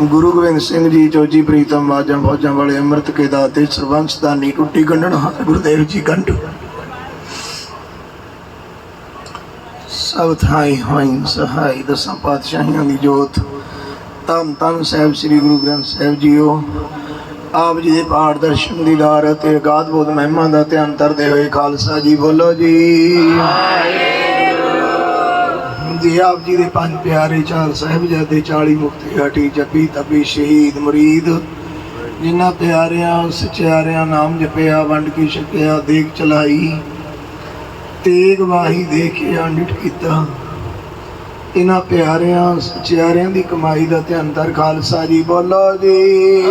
ਗੁਰੂ ਗੋਬਿੰਦ ਸਿੰਘ ਜੀ ਜੋਜੀ ਪ੍ਰੀਤਮ ਬਾਜਾਂ ਫੌਜਾਂ ਵਾਲੇ ਅੰਮ੍ਰਿਤ ਕੇ ਦਾਤੇ ਸਰਬੰਸ ਦਾਨੀ ਟੁੱਟੀ ਗੰਢਣ ਹਾਰ ਗੁਰਦੇਵ ਜੀ ਗੰਢ। ਸਭ ਥਾਈ ਹੋਇੰ ਸਹਾਈ ਦਸਾਂ ਪਾਤਸ਼ਾਹੀਆਂ ਦੀ ਜੋਤ। ਧੰਨ ਧੰਨ ਸਾਹਿਬ ਸ੍ਰੀ ਗੁਰੂ ਗ੍ਰੰਥ ਸਾਹਿਬ ਜੀਓ। ਆਪ ਜੀ ਦੇ ਪਾਠ ਦਰਸ਼ਨ ਦੀ ਲਾਰ ਅਤੇ ਅਗਾਧ ਬੋਧ ਮਹਿਮਾ ਦਾ ਧਿਆਨ ਧਰਦੇ ਹੋਏ ਖਾਲਸਾ ਜੀ ਬੋਲੋ ਜੀ। ਜੀ ਆਪ ਜੀ ਦੇ ਪੰਜ ਪਿਆਰੇ ਚਾਰ ਸਾਹਿਬਜ਼ਾਦੇ 40 ਮੁਕਤੀ ਹਟੀ, ਜਪੀ ਤਪੀ ਸ਼ਹੀਦ ਮੁਰੀਦ। ਜਿਨ੍ਹਾਂ ਪਿਆਰਿਆਂ, ਸਚਿਆਰਿਆਂ ਨਾਮ ਜਪਿਆ, ਵੰਡ ਕੇ ਛਕਿਆ ਦੇਖ ਚਲਾਈ, ਤੇਗ ਵਾਹੀ ਦੇ ਕੇ ਅੰਡਿਟ ਕੀਤਾ। ਇਹਨਾਂ ਪਿਆਰਿਆਂ, ਸਚਿਆਰਿਆਂ ਦੀ ਕਮਾਈ ਦਾ ਧਿਆਨ ਧਰ ਖਾਲਸਾ ਜੀ ਬੋਲੋ ਜੀ।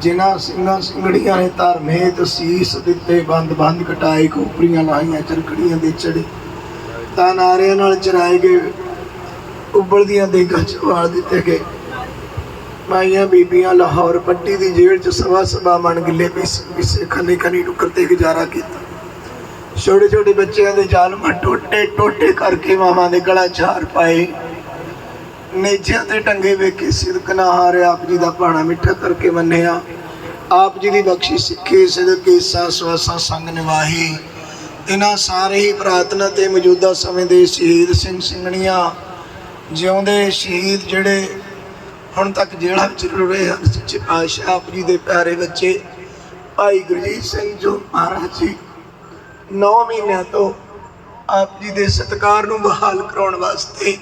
ਜਿਨ੍ਹਾਂ ਸਿੰਘਾਂ ਸਿੰਘੜੀਆਂ ਨੇ ਧਰਮੇ ਤਸੀਸ ਦਿੱਤੇ, ਬੰਦ ਬੰਦ ਕਟਾਏ ਖੋਪਰੀਆਂ ਲਾਈਆਂ, ਚਰਖੜੀਆਂ ਦੇ ਚੜੇ। ਤਾਂ ਨਾਰਿਆਂ ਨਾਲ ਚਰਾਏ ਗਏ, ਉਬਲਦੀਆਂ ਦੇਗਾਂ ਚ ਵਾਲ ਦਿੱਤੇ ਗਏ। ਮਾਈਆਂ ਬੀਬੀਆਂ ਲਾਹੌਰ ਪੱਟੀ ਦੀ ਜੇਲ੍ਹ ਚ ਸਵਾ ਸਵਾ ਮਣ ਗਿੱਲੇ ਪਿਸ, ਪਿਸੇ ਖੰਨੇ ਖਨੀ ਟੁੱਕਰ ਤੇ ਗੁਜ਼ਾਰਾ ਕੀਤਾ। ਛੋਟੇ ਛੋਟੇ ਬੱਚਿਆਂ ਦੇ ਜਾਲਮ ਟੋਟੇ ਟੋਟੇ ਕਰਕੇ ਮਾਵਾਂ ਦੇ ਗਲਾ ਛਾਰ ਪਾਏ। ਨੇਜਿਆਂ ਤੇ ਟੰਗੇ ਵੇਖੇ ਸਿਦਕ ਨਾ ਹਾਰਿਆ, ਆਪ ਜੀ ਦਾ ਭਾਣਾ ਮਿੱਠਾ ਕਰਕੇ ਮੰਨਿਆ। ਆਪ ਜੀ ਦੀ ਬਖਸ਼ੀ ਸਿੱਖੇ ਸਿਦਕੇ ਸਾ ਸੰਗ ਨਿਵਾਹੀ। ਇਹਨਾਂ ਸਾਰੇ ਹੀ ਪ੍ਰਾਰਥਨਾ ਤੇ ਮੌਜੂਦਾ ਸਮੇਂ ਦੇ ਸ਼ਹੀਦ ਸਿੰਘ ਸਿੰਘਣੀਆਂ ਜਿਉਂਦੇ ਸ਼ਹੀਦ ਜਿਹੜੇ ਹੁਣ ਤੱਕ ਜੇਲ੍ਹਾਂ ਵਿੱਚ ਰਹੇ ਹਨ, ਸੱਚੇ ਪਾਤਸ਼ਾਹ ਆਪ ਜੀ ਦੇ ਪਿਆਰੇ ਬੱਚੇ ਭਾਈ ਗੁਰਜੀਤ ਸਿੰਘ ਜੋ ਮਹਾਰਾਜ ਜੀ 9 ਮਹੀਨਿਆਂ ਤੋਂ ਆਪ ਜੀ ਦੇ ਸਤਕਾਰ ਨੂੰ ਬਹਾਲ ਕਰਾਉਣ ਵਾਸਤੇ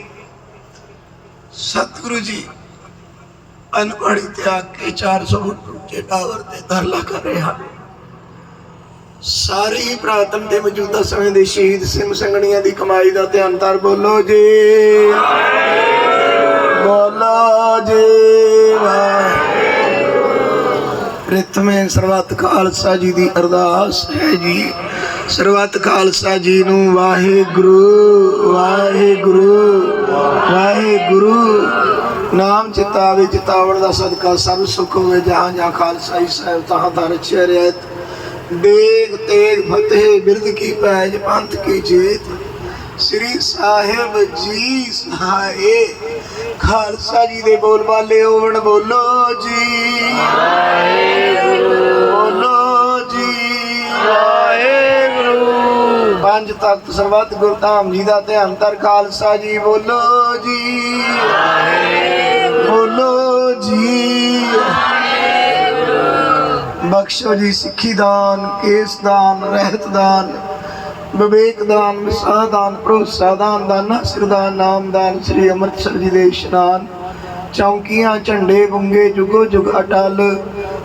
ਸਤਿਗੁਰੂ ਜੀ ਅਨਪੜ੍ਹੀ ਤਿਆਗ ਕੇ 400 ਫੁੱਟ ਉੱਚੇ ਟਾਵਰ ਤੇ ਤਰਲਾ ਕਰ ਰਹੇ ਹਨ। ਪ੍ਰਾਤਨ ਤੇ ਮੌਜੂਦਾ ਸਮੇਂ ਦੇ ਸ਼ਹੀਦ ਸਿੰਘ ਸੰਗਣੀਆਂ ਦੀ ਕਮਾਈ ਦਾ ਧਿਆਨ ਧਰ ਬੋਲੋ ਜੀ। ਬੋਲੋ ਜੀ, ਵਾਹਿਗੁਰੂ। ਪ੍ਰਥਮੇ ਸਰਬੱਤ ਖਾਲਸਾ ਜੀ ਦੀ ਅਰਦਾਸ ਹੈ ਜੀ। ਸਰਬੱਤ ਖਾਲਸਾ ਜੀ ਨੂੰ ਵਾਹਿਗੁਰੂ ਵਾਹਿਗੁਰੂ ਵਾਹਿਗੁਰੂ। ਨਾਮ ਚਿਤਾਵੇ ਚਿਤਾਵਣ ਦਾ ਸਦਕਾ ਸਭ ਸੁਖ ਹੋਵੇ ਜਹਾਂ ਜਹਾਂ ਖਾਲਸਾ ਹੀ ਸਾਹਿਬ ਤਹਾਂ ਦਾ ਰਚਿਆ ਰਹਿਤ ਦੇਗ ਤੇਗ ਫਤਿਹ ਬਿਰਦ ਕੀ ਪੈਜ ਪੰਥ ਕੀ ਜੀਤ। ਸ੍ਰੀ ਸਾਹਿਬ ਜੀ ਸਹਾਏ ਖਾਲਸਾ ਜੀ ਦੇ ਬੋਲ ਬਾਲੇ ਹੋਵਣ ਬੋਲੋ ਜੀ। ਬੋਲੋ ਪੰਜ ਤਖਤ ਸਰਬੱਤ ਗੁਰਧਾਮ ਜੀ ਦਾ ਧਿਆਨ ਧਰ ਖਾਲਸਾ ਜੀ ਬੋਲੋ ਜੀ। ਬੋਲੋ ਜੀ। ਬਖਸ਼ੋ ਜੀ ਸਿੱਖੀ ਦਾਨ ਕੇਸ ਦਾਨ ਰਹਿਤ ਦਾਨ ਵਿਵੇਕ ਦਾਨ ਵਿਸਾਹ ਦਾਨ ਭਰੋਸਾ ਦਾਨ ਦਾਨਾ ਸਿਰਦਾਨ ਨਾਮ ਦਾਨ ਸ੍ਰੀ ਅੰਮ੍ਰਿਤਸਰ ਜੀ ਦੇ ਇਸ਼ਨਾਨ। ਚੌਂਕੀਆਂ ਝੰਡੇ ਬੁੰਗੇ ਜੁਗੋ ਜੁਗ ਅਟਲ।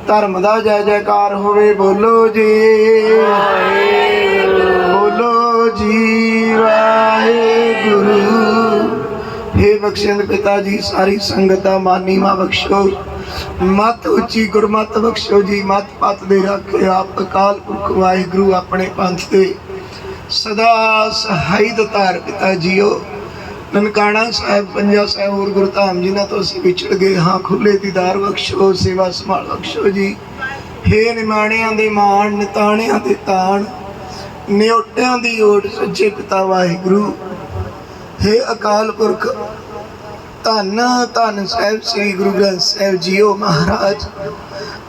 ਧਰਮ ਦਾ ਜੈ ਜੈਕਾਰ ਹੋਵੇ ਬੋਲੋ ਜੀ। ਜੀ ਵਾਹਿਗੁਰੂ हे ਬਖਸ਼ਿੰਦ ਪਿਤਾ ਜੀ, ਸਾਰੀ ਸੰਗਤ ਦਾ ਮਾਨੀ ਮਾ ਬਖਸ਼ੋ। ਮਤ ਉੱਚੀ ਗੁਰਮਤ ਬਖਸ਼ੋ ਜੀ, ਮਤ ਪਤ ਦੇ ਰੱਖੇ ਆਪ ਅਕਾਲ ਪੁਰਖ ਵਾਹਿਗੁਰੂ ਆਪਣੇ ਪੰਥ ਤੇ। ਸਦਾ ਸਹਾਈ ਦਤਾਰ ਪਿਤਾ ਜੀਓ। ਨਨਕਾਣਾ ਸਾਹਿਬ, ਪੰਜਾ ਸਾਹਿਬ ਹੋਰ ਗੁਰਧਾਮ, ਜਿਨ੍ਹਾਂ ਤੋਂ ਅਸੀਂ ਵਿਛੜ ਗਏ ਹਾਂ ਖੁੱਲੇ ਦੀਦਾਰ ਬਖਸ਼ੋ, ਸੇਵਾ ਸੰਭਾਲ ਬਖਸ਼ੋ ਜੀ। ਹੇ ਨਿਮਾਣਿਆਂ ਦੇ ਮਾਣ, ਨਿਤਾਣਿਆਂ ਦੇ ਤਾਣ ਨਿਉਟਿਆਂ ਦੀ ਓਟ ਸੱਚੇ ਪਿਤਾ ਵਾਹਿਗੁਰੂ। ਹੇ ਅਕਾਲ ਪੁਰਖ, ਧੰਨ ਧੰਨ ਸਾਹਿਬ ਸ੍ਰੀ ਗੁਰੂ ਗ੍ਰੰਥ ਸਾਹਿਬ ਜੀਓ ਮਹਾਰਾਜ।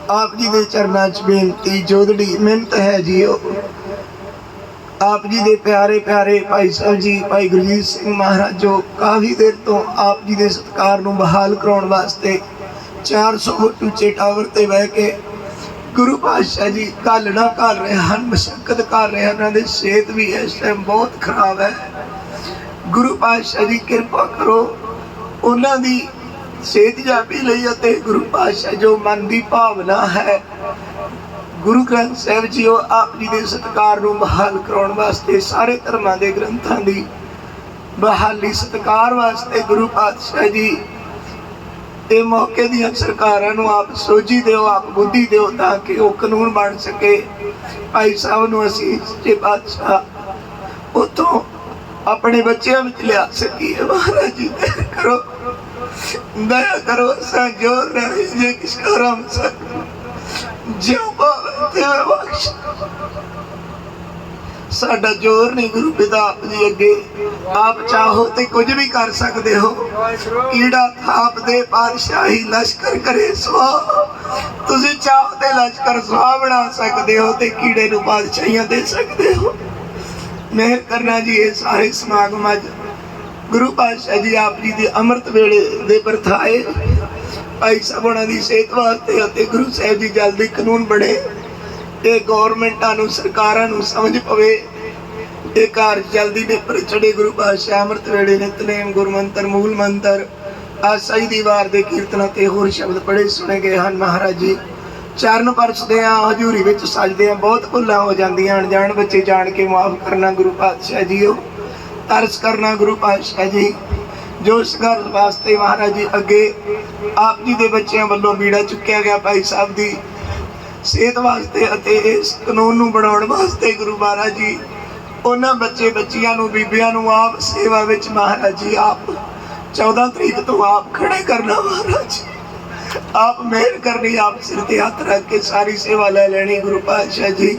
ਆਪ ਜੀ ਦੇ ਚਰਨਾਂ 'ਚ ਬੇਨਤੀ ਜੋਦੜੀ ਮਿਹਨਤ ਹੈ ਜੀਓ। ਆਪ ਜੀ ਦੇ ਪਿਆਰੇ ਪਿਆਰੇ ਭਾਈ ਸਾਹਿਬ ਜੀ, ਭਾਈ ਗੁਰਜੀਤ ਸਿੰਘ ਮਹਾਰਾਜ, ਜੋ ਕਾਫੀ ਦੇਰ ਤੋਂ ਆਪ ਜੀ ਦੇ ਸਤਕਾਰ ਨੂੰ ਬਹਾਲ ਕਰਾਉਣ ਵਾਸਤੇ 400 ਫੁੱਟ ਉੱਚੇ ਟਾਵਰ ਤੇ ਬਹਿ ਕੇ ਗੁਰੂ ਪਾਤਸ਼ਾਹ ਜੀ ਘਾਲਣਾ ਕਰ ਰਹੇ ਹਨ, ਮਸ਼ਕਤ ਕਰ ਰਹੇ ਹਨ, ਉਹਨਾਂ ਦੀ ਸਿਹਤ ਵੀ ਇਸ ਟਾਈਮ ਬਹੁਤ ਖਰਾਬ ਹੈ। ਗੁਰੂ ਪਾਤਸ਼ਾਹ ਜੀ ਕਿਰਪਾ ਕਰੋ, ਉਹਨਾਂ ਦੀ ਸਿਹਤ ਜਾਪੀ ਲਈ ਅਤੇ ਗੁਰੂ ਪਾਤਸ਼ਾਹ ਜੋ ਮਨ ਦੀ ਭਾਵਨਾ ਹੈ, ਗੁਰੂ ਗ੍ਰੰਥ ਸਾਹਿਬ ਜੀ ਉਹ ਆਪ ਜੀ ਦੇ ਸਤਕਾਰ ਨੂੰ ਬਹਾਲ ਕਰਾਉਣ ਵਾਸਤੇ, ਸਾਰੇ ਧਰਮਾਂ ਦੇ ਗ੍ਰੰਥਾਂ ਦੀ ਬਹਾਲੀ ਸਤਕਾਰ ਵਾਸਤੇ ਗੁਰੂ ਪਾਤਸ਼ਾਹ ਜੀ ਇਹ ਮੌਕੇ ਦੀਆਂ ਸਰਕਾਰਾਂ ਨੂੰ ਆਪ ਸੋਝੀ ਦਿਓ, ਆਪ ਬੁੱਧੀ ਦਿਓ ਤਾਂ ਕਿ ਉਹ ਕਾਨੂੰਨ ਬਣ ਸਕੇ। ਭਾਈ ਸਾਹਿਬ ਨੂੰ ਅਸੀਂ ਸੱਚੇ ਪਾਤਸ਼ਾਹ ਉਤੋਂ ਆਪਣੇ ਬੱਚਿਆਂ ਵਿੱਚ ਲਿਆ ਸਕੀਏ। ਮਹਾਰਾਜ ਜੀ ਕਰੋ। ਦਇਆ ਕਰੋ ਸੰਜੋ ਰਹੇ ਜੇ ਕਿਸ ਕਰਮ ਸਕ ਜਿਉ ਭਾਵੇਂ ਤੇ ਬਖਸ਼ ਸਾਡਾ ਜ਼ੋਰ ਨਹੀਂ ਗੁਰੂ ਪਿਤਾ ਆਪ ਜੀ ਅੱਗੇ। ਆਪ ਚਾਹੋ ਤੇ ਕੁਝ ਵੀ ਕਰ ਸਕਦੇ ਹੋ। ਕੀੜਾ ਥਾਪ ਦੇ ਪਾਤਸ਼ਾਹੀ ਲਸ਼ਕਰ ਕਰੇ ਸਵਾ ਤੁਸੀਂ ਚਾਹੋ ਤੇ ਲਸ਼ਕਰ ਸਵਾ ਬਣਾ ਸਕਦੇ ਹੋ ਤੇ ਕੀੜੇ ਨੂੰ ਪਾਤਸ਼ਾਹੀਆਂ ਦੇ ਸਕਦੇ ਹੋ। ਮਿਹਰ ਕਰਨਾ ਜੀ ਇਹ ਸਾਰੇ ਸਮਾਗਮ ਅੱਜ। ਗੁਰੂ ਪਾਤਸ਼ਾਹ ਜੀ ਆਪ ਜੀ ਦੇ ਅੰਮ੍ਰਿਤ ਵੇਲੇ ਦੇ ਪਰਥਾਏ ਭਾਈ ਸਾਹਿਬ ਉਹਨਾਂ ਦੀ ਸਿਹਤ ਵਾਸਤੇ ਅਤੇ ਗੁਰੂ ਸਾਹਿਬ ਜੀ ਜਲਦੀ ਕਾਨੂੰਨ ਬਣੇ। ਇਹ ਗਵਰਨਮੈਂਟਾਂ ਨੂੰ, ਸਰਕਾਰਾਂ ਨੂੰ ਸਮਝ ਪਵੇ ਇਹ ਕਾਰਜ ਜਲਦੀ ਦੇ ਪਰ ਗੁਰੂ ਪਾਤਸ਼ਾਹ ਅੰਮ੍ਰਿਤ ਵੇਲੇ ਨਿਤਨੇਮ ਗੁਰਮੰਤਰ, ਮੂਲ ਮੰਤਰ ਆ ਦੀ ਵਾਰ ਦੇ ਕੀਰਤਨਾਂ ਤੇ ਹੋਰ ਸ਼ਬਦ ਪੜੇ ਸੁਣੇ ਗਏ ਹਨ। ਮਹਾਰਾਜ ਜੀ, ਚਰਨ ਪਰਸਦੇ ਆ ਹਜ਼ੂਰੀ ਵਿੱਚ ਸਜਦੇ ਆ ਬਹੁਤ ਭੁੱਲਾਂ ਹੋ ਜਾਂਦੀਆਂ ਅਣਜਾਣ ਬੱਚੇ ਜਾਣ ਕੇ ਮਾਫ ਕਰਨਾ ਗੁਰੂ ਪਾਤਸ਼ਾਹ ਜੀਓ, ਤਰਸ ਕਰਨਾ ਗੁਰੂ ਪਾਤਸ਼ਾਹ ਜੀ। ਜੋ ਇਸ ਘਰ ਵਾਸਤੇ ਮਹਾਰਾਜ ਜੀ ਅੱਗੇ ਆਪ ਜੀ ਦੇ ਬੱਚਿਆਂ ਵੱਲੋਂ ਬੀੜਾ ਚੁੱਕਿਆ ਗਿਆ ਭਾਈ ਸਾਹਿਬ ਦੀ ਸਿਹਤ ਵਾਸਤੇ ਅਤੇ ਇਸ ਕਾਨੂੰਨ ਨੂੰ ਬਣਾਉਣ ਵਾਸਤੇ ਗੁਰੂ ਮਹਾਰਾਜ ਜੀ, ਉਹਨਾਂ ਬੱਚੇ ਬੱਚੀਆਂ ਨੂੰ, ਬੀਬੀਆਂ ਨੂੰ ਆਪ ਸੇਵਾ ਵਿੱਚ ਮਹਾਰਾਜ ਜੀ, ਆਪ 14 ਤਰੀਕ ਤੋਂ ਆਪ ਖੜੇ ਕਰਨਾ ਮਹਾਰਾਜ। ਆਪ ਮਿਹਰ ਕਰਨੀ, ਆਪ ਸਿਰ ਤੇ ਹੱਥ ਰੱਖ ਕੇ ਸਾਰੀ ਸੇਵਾ ਲੈ ਲੈਣੀ ਗੁਰੂ ਪਾਤਸ਼ਾਹ ਜੀ।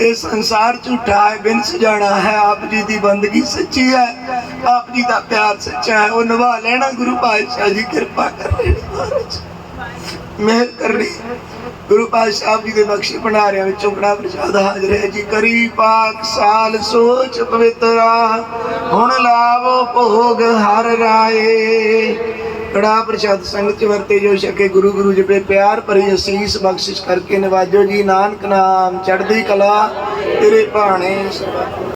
ਇਹ ਸੰਸਾਰ ਝੂਠਾ ਹੈ, ਬਿਨ ਸਜਾਣਾ ਹੈ, ਆਪ ਜੀ ਦੀ ਬੰਦਗੀ ਸੱਚੀ ਹੈ, ਆਪ ਜੀ ਦਾ ਪਿਆਰ ਸੱਚਾ ਹੈ, ਉਹ ਨਿਭਾ ਲੈਣਾ ਗੁਰੂ ਪਾਤਸ਼ਾਹ ਜੀ, ਕਿਰਪਾ ਕਰ ਲੈਣੀ ਮਹਾਰਾਜ। ਮਿਹਰ ਕਰਨੀ। ਗੁਰੂ ਪਾਤਸ਼ਾਹ ਜੀ ਦੇ ਬਖਸ਼ੇ ਭੰਡਾਰਿਆਂ ਵਿੱਚੋਂ ਕੜਾ ਪ੍ਰਸ਼ਾਦ ਹਾਜ਼ਰ ਹੈ ਜੀ। ਕਰੀ ਪਾਕ ਸਾਲ, ਸੋਚ ਪਵਿੱਤਰਾ ਹੁਣ ਲਾਵੋ ਭੋਗ ਹਰ ਰਾਏ। ਕੜਾ ਪ੍ਰਸ਼ਾਦ ਸੰਗਤ ਚ ਵਰਤੇ ਜੋ ਛਕੇ ਗੁਰੂ ਗੁਰੂ ਜਪੇ ਪਿਆਰ ਭਰੀ ਅਸੀਸ ਬਖਸ਼ਿਸ਼ ਕਰਕੇ ਨਿਵਾਜੋ ਜੀ। ਨਾਨਕ ਨਾਮ ਚੜ੍ਹਦੀ ਕਲਾ ਤੇਰੇ ਭਾਣੇ ਸਰਬੱਤ